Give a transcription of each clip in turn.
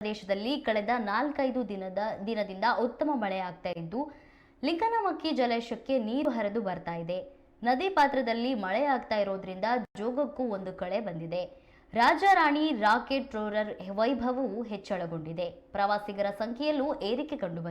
ಪ್ರದೇಶದಲ್ಲಿ ಕಳೆದ ನಾಲ್ಕೈದು ದಿನದ ದಿನದಿಂದ ಉತ್ತಮ ಮಳೆಯಾಗ್ತಾ ಇದ್ದು, ಲಿಂಗನಮಕ್ಕಿ ಜಲಾಶಯಕ್ಕೆ ನೀರು ಹರಿದು ಬರ್ತಾ ಇದೆ. ನದಿ ಪಾತ್ರದಲ್ಲಿ ಮಳೆ ಆಗ್ತಾ ಇರೋದ್ರಿಂದ ಜೋಗಕ್ಕೂ ಒಂದು ಕಳೆ ಬಂದಿದೆ. ರಾಜಾರಾಣಿ ರಾಕೆಟ್ ರೋರರ್ ವೈಭವವು ಹೆಚ್ಚಳಗೊಂಡಿದೆ. ಪ್ರವಾಸಿಗರ ಸಂಖ್ಯೆಯಲ್ಲೂ ಏರಿಕೆ ಕಂಡು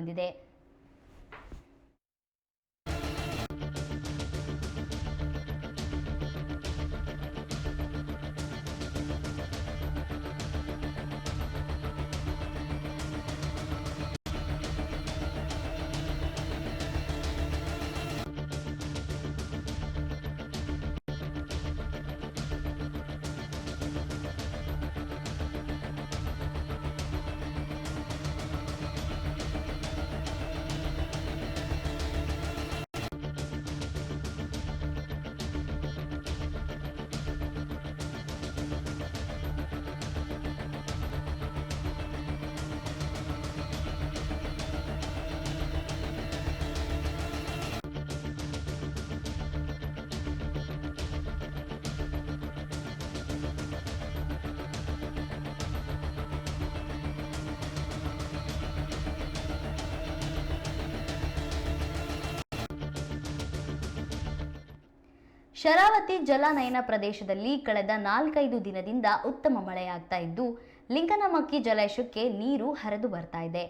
ಶರಾವತಿ ಜಲಾನಯನ ಪ್ರದೇಶದಲ್ಲಿ ಕಳೆದ ನಾಲ್ಕೈದು ದಿನದಿಂದ ಉತ್ತಮ ಮಳೆಯಾಗ್ತಾ ಇದ್ದು, ಲಿಂಗನಮಕ್ಕಿ ಜಲಾಶಯಕ್ಕೆ ನೀರು ಹರಿದು ಬರ್ತಾ ಇದೆ.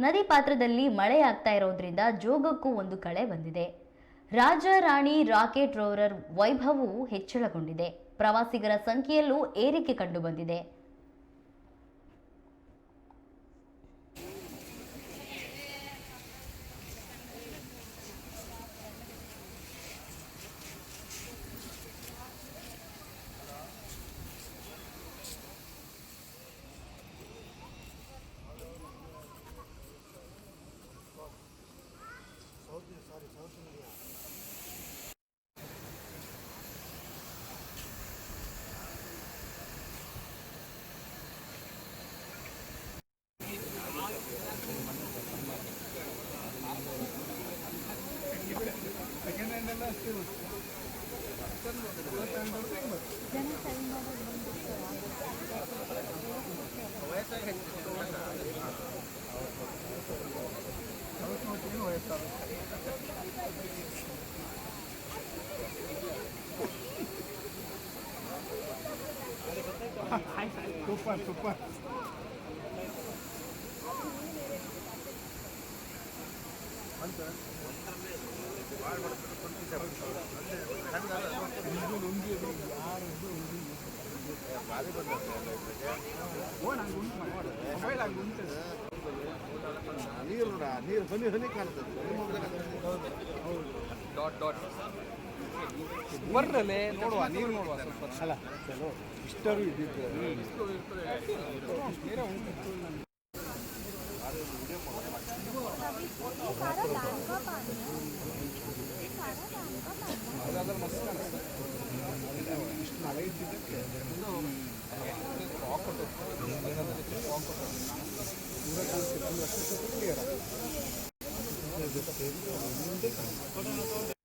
ನದಿ ಪಾತ್ರದಲ್ಲಿ ಮಳೆಯಾಗ್ತಾ ಇರೋದ್ರಿಂದ ಜೋಗಕ್ಕೂ ಒಂದು ಕಳೆ ಬಂದಿದೆ. ರಾಜ ರಾಣಿ ರಾಕೆಟ್ ರೋರರ್ ವೈಭವವು ಹೆಚ್ಚಳಗೊಂಡಿದೆ. ಪ್ರವಾಸಿಗರ ಸಂಖ್ಯೆಯಲ್ಲೂ ಏರಿಕೆ ಕಂಡು ಬಂದಿದೆ ಸೂಪರ್ ಸೂಪರ್ ನೀರು ನೀರು ಹನಿ ಹನಿ ಕಾಣ್ತದೆ ಡಾಟ್ ಡಾಟ್ ನೋಡುವ ನೀರು ನೋಡುವ ಸ್ವಲ್ಪ ಅಲ್ಲ ಚಲೋ ಇಷ್ಟರು ಇದ್ದಿದ್ದು ಇಷ್ಟು よろしくお願いします。